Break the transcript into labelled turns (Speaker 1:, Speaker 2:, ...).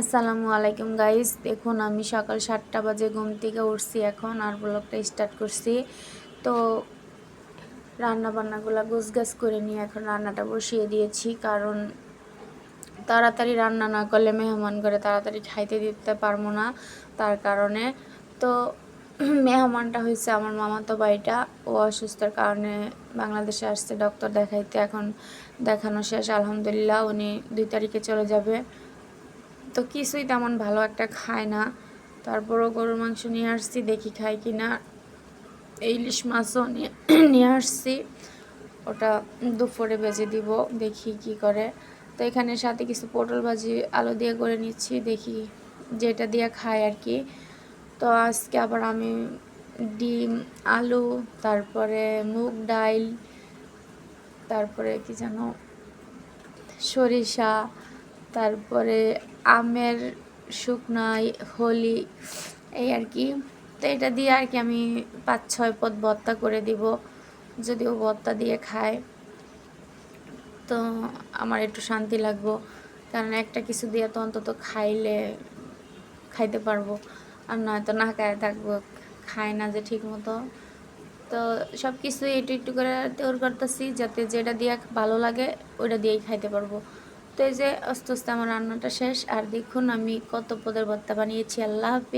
Speaker 1: আসসালামু আলাইকুম গাইস দেখুন, আমি সকাল সাতটা বাজে ঘুম থেকে উঠছি এখন আর ব্লগটা স্টার্ট করছি। তো রান্না বান্নাগুলো গাছ করে নিয়ে এখন রান্নাটা বসিয়ে দিয়েছি, কারণ তাড়াতাড়ি রান্না না করলে মেহমান করে তাড়াতাড়ি খাইতে দিতে পারব না তার কারণে। তো মেহমানটা হয়েছে আমার মামাতো বাড়িটা ও অসুস্থর কারণে বাংলাদেশে আসছে ডক্টর দেখাইতে। এখন দেখানো শেষ, আলহামদুলিল্লাহ, উনি দুই তারিখে চলে যাবে। তো কিছুই তেমন ভালো একটা খায় না। তারপরও গরুর মাংস নিয়ে আসছি, দেখি খাই কি না ইলিশ মাছও নিয়ে আসছি। ওটা দুপুরে বেজে দিব, দেখি কি করে। তো এখানে সাথে কিছু পটল ভাজি, আলু দিয়ে করে নিচ্ছি, দেখি যেটা দিয়ে খাই আর কি। তো আজকে আবার আমি ডিম, আলু, তারপরে মুগ ডাইল, তারপরে কি যেন সরিষা তারপরে আমের শুকনাই হোলি, এই আর কি। তো এটা দিয়ে আর কি আমি পাঁচ ছয় পদ ভর্তা করে দিব, যদিও ভর্তা দিয়ে খায় তো আমার একটু শান্তি লাগবো, কারণ একটা কিছু দিয়ে তো অন্তত খাইলে, খাইতে পারব। আর নয়তো না খায় থাকব খায় না যে ঠিক মতো তো সব কিছু একটু একটু করে তৈরি করতেছি, যাতে যেটা দিয়ে ভালো লাগে, ওইটা দিয়েই খাইতে পারব। তো এই যে আস্তে আমার রান্নাটা শেষ, আর দেখুন আমি কত পদের ভর্তা বানিয়েছি, আল্লাহ হাফিজ।